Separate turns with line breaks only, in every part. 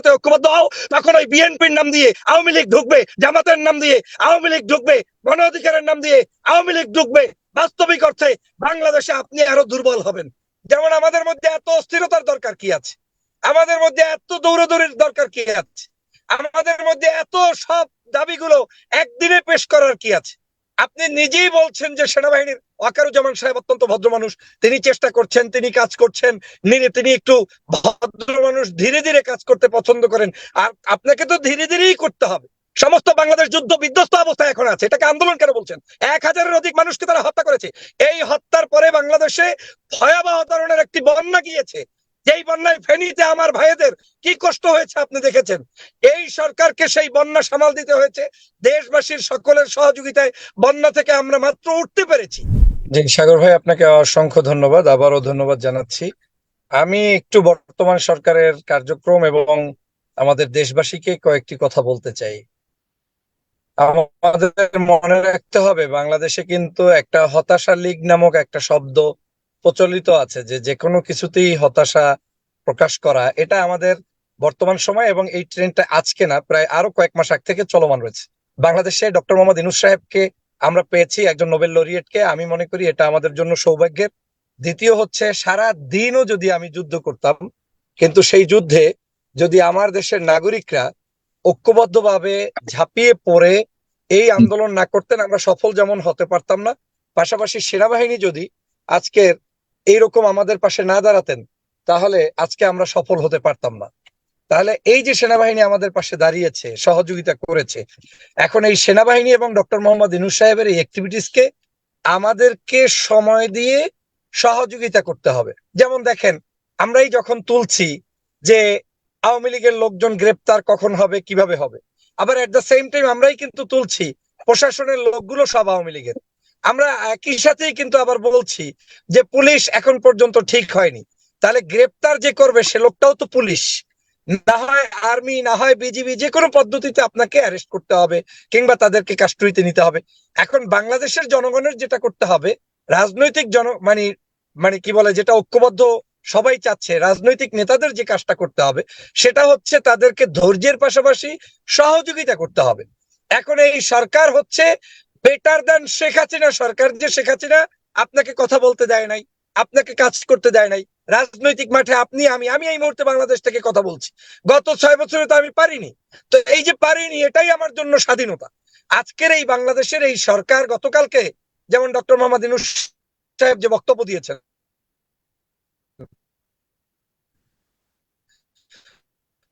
সাথে ঐক্যবদ্ধ হও, তখন ওই বিএনপির নাম দিয়ে আওয়ামী লীগ ঢুকবে, জামাতের নাম দিয়ে আওয়ামী লীগ ঢুকবে, গণ অধিকারের নাম দিয়ে আওয়ামী লীগ ঢুকবে। বাস্তবিক অর্থে বাংলাদেশে আপনি আরও দুর্বল হবেন। যেমন আমাদের মধ্যে এত অস্থিরতার দরকার কি আছে? আমাদের মধ্যে এত দৌড়াদৌড়ির দরকার কি আছে? আমাদের মধ্যে এত সব দাবিগুলো একদিনে পেশ করার কি আছে? আপনি নিজেই বলছেন যে সেনাবাহিনীর ওয়াকারুজ্জামান সাহেব অত্যন্ত ভদ্র মানুষ। তিনি চেষ্টা করছেন, তিনি কাজ করছেন। নি- তিনি একটু ভদ্র মানুষ, ধীরে ধীরে কাজ করতে পছন্দ করেন। আর আপনাকে তো ধীরে ধীরেই করতে হবে। সমস্ত বাংলাদেশ যুদ্ধ বিধ্বস্ত অবস্থায় এখন আছে। এটাকে আন্দোলন কেন বলছেন? এক হাজারের অধিক মানুষকে তারা হত্যা করেছে। এই হত্যার পরে বাংলাদেশে ভয়াবহ ধরনের একটি বন্যা গিয়েছে। যেই বন্যায় ফেনীতে আমার ভাইদের কি কষ্ট হয়েছে আপনি দেখেছেন? এই সরকারকে সেই বন্যা সামাল দিতে হয়েছে। দেশবাসীর সকলের সহযোগিতায় বন্যা থেকে আমরা মাত্র উঠতে পেরেছি। জি, সাগর ভাই, আপনাকে অসংখ্য ধন্যবাদ। আবারও ধন্যবাদ জানাচ্ছি। আমি একটু বর্তমান সরকারের কার্যক্রম এবং আমাদের দেশবাসীকে কয়েকটি কথা বলতে চাই। আমাদের মনে রাখতে হবে, বাংলাদেশে কিন্তু একটা হতাশা লীগ নামক একটা শব্দ প্রচলিত আছে যে যে কোনো কিছুতেই হতাশা প্রকাশ করা, এটা আমাদের বর্তমান সময় এবং এই ট্রেন্ডটা আজকে না, প্রায় আরও কয়েক মাস আগ থেকে চলমান রয়েছে। বাংলাদেশে ডক্টর মোহাম্মদ ইনুস সাহেবকে আমরা পেয়েছি একজন নোবেল লরিয়েটকে আমি মনে করি এটা আমাদের জন্য সৌভাগ্যের। দ্বিতীয় হচ্ছে, সারা দিনও যদি আমি যুদ্ধ করতাম, কিন্তু সেই যুদ্ধে যদি আমার দেশের নাগরিকরা ঐক্যবদ্ধভাবে ঝাঁপিয়ে পড়ে, এই আন্দোলন না করতেন, আমরা সফল যেমন হতে পারতাম না। পাশাপাশি সেনাবাহিনী যদি আজকের এইরকম আমাদের পাশে না দাঁড়াতেন, তাহলে আজকে আমরা সফল হতে পারতাম না। তাহলে এই যে সেনাবাহিনী আমাদের পাশে দাঁড়িয়েছে, সহযোগিতা করেছে, এখন এই সেনাবাহিনী এবং ডক্টর মোহাম্মদ ইনুস সাহেবের এই অ্যাক্টিভিটিসকে আমাদেরকে সময় দিয়ে সহযোগিতা করতে হবে। যেমন দেখেন, আমরাই যখন তুলছি যে আওয়ামী লীগের লোকজন গ্রেপ্তার কখন হবে, কীভাবে হবে, আবার এট দ্য সেম টাইম আমরাই কিন্তু তুলছি প্রশাসনের লোকগুলো সব আওয়ামী লীগের। আমরা একই সাথেই কিন্তু আবার বলছি যে পুলিশ এখন পর্যন্ত ঠিক হয়নি। তাহলে গ্রেপ্তার যে করবে সে লোকটাও তো পুলিশ। না হয় আর্মি, না হয় বিজিবি, যে কোনো পদ্ধতিতে আপনাকে অ্যারেস্ট করতে হবে কিংবা তাদেরকে কাস্টডিতে নিতে হবে। এখন বাংলাদেশের জনগণের যেটা করতে হবে, রাজনৈতিক জন মানে মানে কি বলে, যেটা ঐক্যবদ্ধ সবাই চাচ্ছে, রাজনৈতিক নেতাদের যে কাজটা করতে হবে, সেটা হচ্ছে তাদেরকে ধৈর্যের পাশাপাশি সহযোগিতা করতে হবে। এখন এই সরকার হচ্ছে বেটার দেন শেখ হাসিনা সরকার, যে শেখ হাসিনা আপনাকে কথা বলতে দেয় নাই, আপনাকে কাজ করতে দেয় নাই রাজনৈতিক মাঠে আপনি, আমি আমি এই মুহূর্তে বাংলাদেশ থেকে কথা বলছি। গত ছয় বছরে তো আমি পারিনি। তো এই যে পারিনি, এটাই আমার জন্য স্বাধীনতা। আজকের এই বাংলাদেশের এই সরকার গতকালকে, যেমন ডক্টর মোহাম্মদ ইনুস সাহেব যে বক্তব্য দিয়েছেন,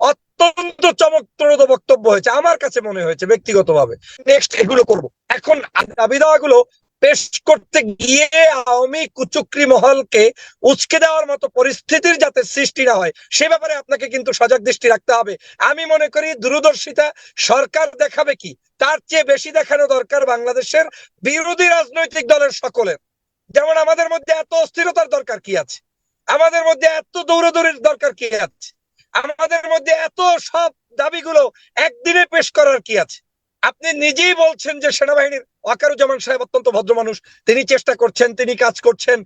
অত্যন্ত চমকপ্রদ বক্তব্য হয়েছে, আমার কাছে মনে হয়েছে ব্যক্তিগতভাবে। নেক্সট এগুলো করব। এখন দাবি দাওয়াগুলো পেশ করতে গিয়ে আওয়ামী কুচুকরি মহলকে উচকে দেওয়ার মতো পরিস্থিতির যাতে সৃষ্টি না হয়, সে ব্যাপারে আপনাকে কিন্তু সজাগ দৃষ্টি রাখতে হবে। আমি মনে করি দূরদর্শিতা সরকার দেখাবে কি? তার চেয়ে বেশি দেখানো দরকার বাংলাদেশের বিরোধী রাজনৈতিক দলের সকলের। যেমন আমাদের মধ্যে এত অস্থিরতার দরকার কি আছে? আমাদের মধ্যে এত দৌড়াদৌড়ির দরকার কি আছে? আমাদের মধ্যে এত সব দাবিগুলো একদিনে পেশ করার কি আছে? আপনি নিজেই বলছেন যে সেনাবাহিনীর ওয়াকারুজ্জামান সাহেব অত্যন্ত ভদ্র মানুষ। তিনি চেষ্টা করছেন, তিনি কাজ করছেন।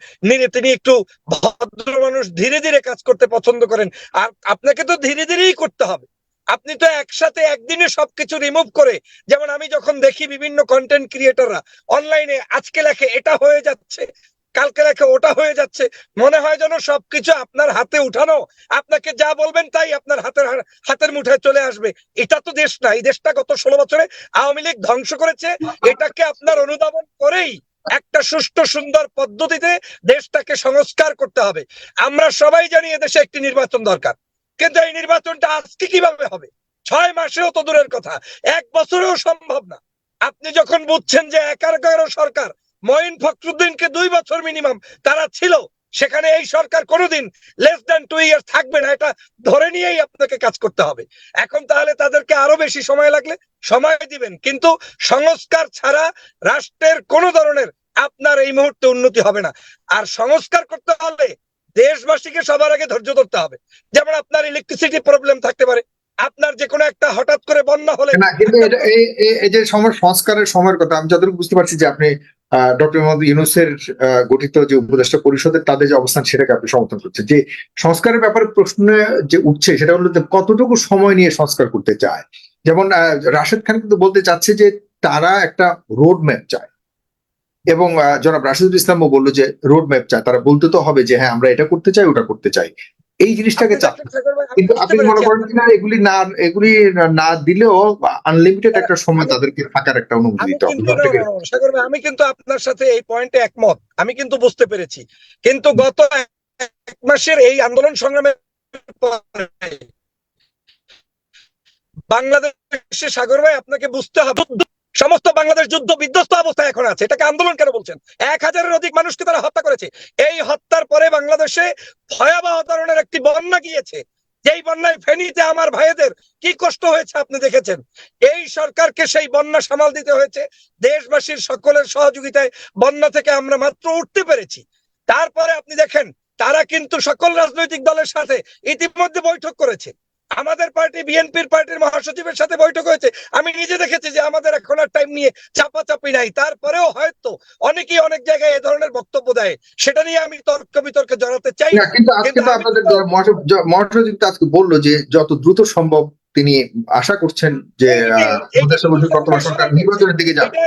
তিনি একটু ভদ্র মানুষ, ধীরে ধীরে কাজ করতে পছন্দ করেন। আর আপনাকে তো ধীরে ধীরেই করতে হবে। আপনি তো একসাথে একদিনে সবকিছু রিমুভ করে, যেমন আমি যখন দেখি বিভিন্ন কন্টেন্ট ক্রিয়েটররা অনলাইনে আজকে লেখে, এটা হয়ে যাচ্ছে। কালকে লেখে ওটা হয়ে যাচ্ছে। মনে হয় যেন সবকিছু আপনার হাতে উঠানো। আপনাকে যা বলবেন তাই আপনার হাতের হাতের মুঠায় চলে আসবে। এটা তো দেশ না, এই দেশটা গত ষোলো বছরে আওয়ামী লীগ ধ্বংস করেছে। এটাকে আপনার অনুধাবন করেই একটা সুষ্ঠু, সুন্দর পদ্ধতিতে দেশটাকে সংস্কার করতে হবে। আমরা সবাই জানি দেশে একটি নির্বাচন দরকার। কিন্তু এই নির্বাচনটা আজকে কীভাবে হবে? ছয় মাসেও তো দূরের কথা। এক বছরেও সম্ভব না। আপনি যখন বুঝছেন যে একার সরকার মঈন ফখরুদ্দিনকে দুই বছর মিনিমাম তারা ছিল। সেখানে এই সরকার কোনোদিন লেস দ্যান টু ইয়ার থাকবে না। এটা ধরে নিয়েই আপনাকে কাজ করতে হবে। এখন তাহলে তাদেরকে আরও বেশি সময় লাগলে সময় দিবেন। কিন্তু সংস্কার ছাড়া রাষ্ট্রের কোন ধরনের আপনার এই মুহূর্তে উন্নতি হবে না। আর সংস্কার করতে হলে দেশবাসীকে সবার আগে ধৈর্য ধরতে হবে। যেমন আপনার ইলেকট্রিসিটি প্রবলেম থাকতে পারে। আপনার যে কোনো একটা হঠাৎ করে বন্যা হলে
না, কিন্তু এই যে সংস্কারের সময়ের কথা, আমি যতটুকু বুঝতে পারছি যে আপনি ডক্টর মোহাম্মদ ইউনুসের গঠিত যে উপদেষ্টা পরিষদের, তাদের যে অবস্থান সেটাকে আপনি সমর্থন করছেন। যে সংস্কারের ব্যাপারে প্রশ্ন যে উঠছে, সেটা হলো কতটুকু সময় নিয়ে সংস্কার করতে চায়? যেমন রাশেদ খান কিন্তু বলতে চাচ্ছে যে তারা একটা রোড ম্যাপ চায়। এবং জনাব রাশিদুল ইসলামও বলল যে রোড ম্যাপ চায়। তারা বলতে তো হবে যে হ্যাঁ আমরা এটা করতে চাই, ওটা করতে চাই। এই জিনিসটাকে চাপ কিন্তু আপনি মনে করেন কিনা এগুলি না এগুলি না দিলেও আনলিমিটেড একটা সময় তাদেরকে থাকার একটা অনুমতি
আমি
দিতে হবে।
আমি কিন্তু আপনার সাথে এই পয়েন্টে একমত। আমি কিন্তু বুঝতে পেরেছি। কিন্তু গত এক মাসের এই আন্দোলন সংগ্রামের বাংলাদেশে সাগর ভাই আপনাকে বুঝতে হবে। সমস্ত বাংলাদেশ যুদ্ধ বিধ্বস্ত অবস্থায় এখন আছে। এটাকে আন্দোলন কেন বলছেন? এক হাজারের অধিক মানুষকে তারা হত্যা করেছে। এই হত্যার পরে বাংলাদেশে ভয়াবহ ধরনের একটি বন্যা গিয়েছে। যেই বন্যায় ফেনীতে আমার ভাইদের কি কষ্ট হয়েছে আপনি দেখেছেন? এই সরকারকে সেই বন্যা সামাল দিতে হয়েছে। দেশবাসীর সকলের সহযোগিতায় বন্যা থেকে আমরা মাত্র উঠতে পেরেছি। তারপরে আপনি দেখেন, তারা কিন্তু সকল রাজনৈতিক দলের সাথে ইতিমধ্যে বৈঠক করেছে। আমাদের পার্টি বিএনপির পার্টির মহাসচিবের সাথে বৈঠক হয়েছে। আমি নিজে দেখেছি যে আমাদের এখন আর টাইম নিয়ে চাপাচাপি নাই। তারপরেও হয়তো অনেকেই অনেক জায়গায় এ ধরনের বক্তব্য দেয়। সেটা নিয়ে আমি তর্ক বিতর্কে জড়াতে চাই।
না কিন্তু আজকে তো আপনাদের মহাসচিব আজকে বলল যে যত দ্রুত সম্ভব তিনি আশা করছেন যে সরকার নির্বাচনের দিকে যাবে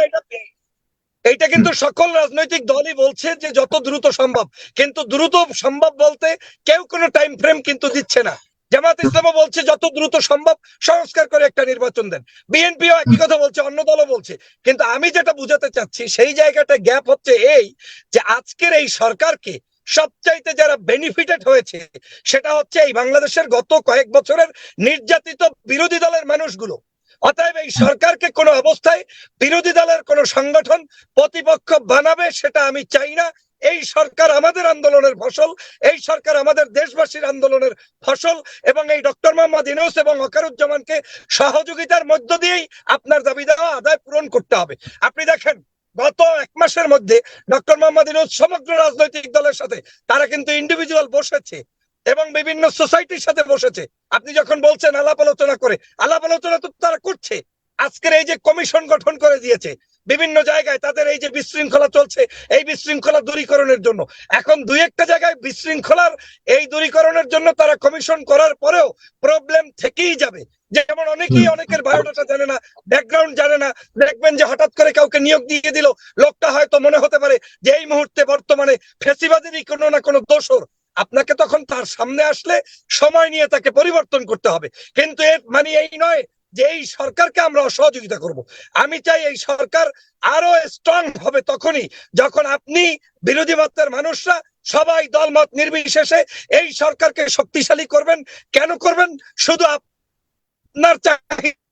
এটা- কিন্তু সকল রাজনৈতিক দলই বলছে যে যত দ্রুত সম্ভব। কিন্তু দ্রুত সম্ভব বলতে কেউ কোনো টাইম ফ্রেম কিন্তু দিচ্ছে না। জামাত ইসলামও বলছে যত দ্রুত সম্ভব সংস্কার করে একটা নির্বাচন দেন। বিএনপিও একই কথা বলছে অন্য দলও বলছে। কিন্তু আমি যেটা বুঝাতে চাচ্ছি সেই জায়গাটা গ্যাপ হচ্ছে এই যে আজকের এই সরকারকে সবচাইতে যারা বেনিফিটেড হয়েছে সেটা হচ্ছে এই বাংলাদেশের গত কয়েক বছরের নির্যাতিত বিরোধী দলের মানুষগুলো। অতএব এই সরকারকে কোনো অবস্থায় বিরোধী দলের কোন সংগঠন প্রতিপক্ষ বানাবে সেটা আমি চাই না। এই সরকার আমাদের আন্দোলনের ফসল, এই সরকার আমাদের দেশবাসীর আন্দোলনের ফসল এবং এই ডক্টর মোহাম্মদ ইউনুস এবং অকারুজ্জামানকে সহযোগিতার মধ্য দিয়েই আপনার দাবি দেওয়া, আদায় পূরণ করতে হবে। আপনি দেখেন, গত এক মাসের মধ্যে ডক্টর মোহাম্মদ ইউনুস সমগ্র রাজনৈতিক দলের সাথে, তারা কিন্তু ইন্ডিভিজুয়াল বসেছে এবং বিভিন্ন সোসাইটির সাথে বসেছে। আপনি যখন বলছেন আলাপ আলোচনা করে, আলাপ আলোচনা তো তারা করছে। আজকের এই যে কমিশন গঠন করে দিয়েছে বিভিন্ন জায়গায় তাদের এই যে বিশৃঙ্খলা চলছে এই বিশৃঙ্খলা দূরীকরণের জন্য। এখন দুই একটা জায়গায় বিশৃঙ্খলার এই দূরীকরণের জন্য তারা কমিশন করার পরেও প্রবলেম থেকেই যাবে। যেমন অনেকেই অনেকের বায়োডাটা জানে না ব্যাকগ্রাউন্ড জানে না। দেখবেন যে হঠাৎ করে কাউকে নিয়োগ দিয়ে দিল লোকটা হয়তো মনে হতে পারে যে এই মুহূর্তে বর্তমানে ফেসিবাদেরই কোনো না কোনো দোষর। আপনাকে তখন তার সামনে আসলে সময় নিয়ে তাকে পরিবর্তন করতে হবে। কিন্তু এর মানে এই নয় যে এই সরকারকে আমরা অসহযোগিতা করব। আমি চাই এই সরকার আরও স্ট্রং হবে তখনই যখন আপনি বিরোধী মতের মানুষরা সবাই দলমত নির্বিশেষে এই সরকারকে শক্তিশালী করবেন। কেন করবেন? শুধু আপনার চাহিদা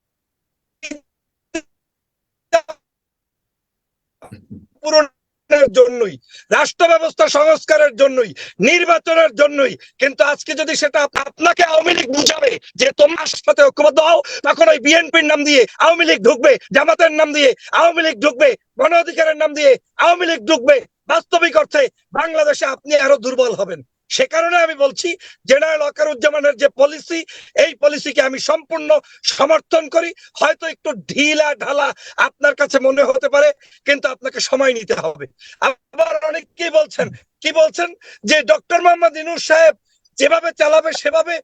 পূরণের জন্যই, রাষ্ট্র ব্যবস্থা সংস্কারের জন্যই, নির্বাচনের জন্যই। কিন্তু আজকে যদি সেটা আপনাকে আওয়ামী লীগ বুঝাবে যে তোমার সাথে ঐক্যবদ্ধ হও, তখন ওই বিএনপির নাম দিয়ে আওয়ামী লীগ ঢুকবে, জামাতের নাম দিয়ে আওয়ামী লীগ ঢুকবে, গণ অধিকারের নাম দিয়ে আওয়ামী লীগ ঢুকবে। বাস্তবিক অর্থে বাংলাদেশে আপনি আরও দুর্বল হবেন। সে কারণে আমি বলছি, জেনারেল অকারুজ্জামানের যে পলিসি, এই পলিসিকে আমি সম্পূর্ণ সমর্থন করি। হয়তো একটু ঢিলা ঢালা আপনার কাছে মনে হতে পারে, কিন্তু আপনাকে সময় নিতে হবে। আবার অনেকেই বলছেন? কি বলছেন? যে ডক্টর মোহাম্মদ ইনুস সাহেব যেভাবে চালাবে, সেভাবে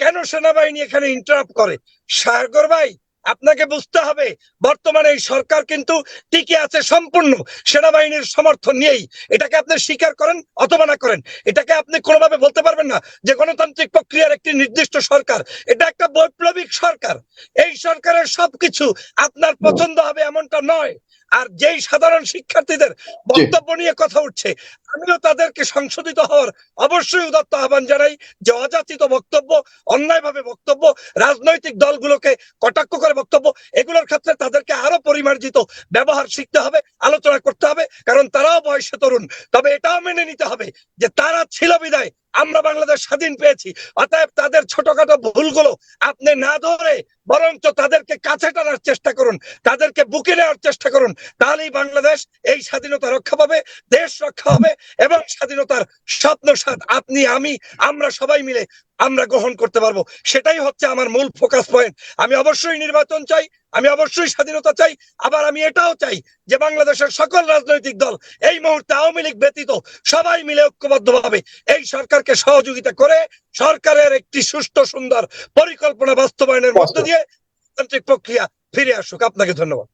কেন সেনাবাহিনী এখানে ইন্টারাপ্ট করে? সাগর ভাই, আপনাকে বুঝতে হবে, বর্তমানে এই সরকার কিন্তু টিকে আছে সম্পূর্ণ, সেনাবাহিনীর সমর্থন নিয়েই। এটাকে আপনি স্বীকার করেন অথবা না করেন, এটাকে আপনি কোনোভাবে বলতে পারবেন না যে গণতান্ত্রিক প্রক্রিয়ার একটি নির্দিষ্ট সরকার। এটা একটা বৈপ্লবিক সরকার। এই সরকারের সবকিছু আপনার পছন্দ হবে এমনটা নয়। আর যেই সাধারণ শিক্ষার্থীদের বক্তব্য নিয়ে কথা উঠছে আমিও তাদেরকে সংশোধিত হওয়ার অবশ্যই উদাত্ত আহ্বান জানাই যে অযাচিত বক্তব্য অন্যায়ভাবে বক্তব্য রাজনৈতিক দলগুলোকে কটাক্ষ করে বক্তব্য এগুলোর ক্ষেত্রে তাদেরকে আরও পরিমার্জিত ব্যবহার শিখতে হবে আলোচনা করতে হবে কারণ তারাও বয়সে তরুণ। তবে এটাও মেনে নিতে হবে যে তারা ছিল বিদায় আমরা বাংলাদেশ স্বাধীন পেয়েছি অতএব তাদের ছোটখাটো ভুলগুলো আপনি না ধরে বরঞ্চ তাদেরকে কাছে টানার চেষ্টা করুন, তাদেরকে বুকে নেওয়ার চেষ্টা করুন, তাহলেই বাংলাদেশ এই স্বাধীনতা রক্ষা পাবে, দেশ রক্ষা হবে এবং স্বাধীনতার স্বপ্ন সাথ আপনি, আমি, আমরা সবাই মিলে আমরা গ্রহণ করতে পারব। সেটাই হচ্ছে আমার মূল ফোকাস পয়েন্ট আমি অবশ্যই নির্বাচন চাই, আমি অবশ্যই স্বাধীনতা চাই, আবার আমি এটাও চাই যে বাংলাদেশের সকল রাজনৈতিক দল এই মুহূর্তে আওয়ামী লীগ ব্যতীত সবাই মিলে ঐক্যবদ্ধভাবে এই সরকারকে সহযোগিতা করে সরকারের একটি সুষ্ঠু সুন্দর পরিকল্পনা বাস্তবায়নের মধ্য দিয়ে গণতান্ত্রিক প্রক্রিয়া ফিরে আসুক। আপনাকে ধন্যবাদ।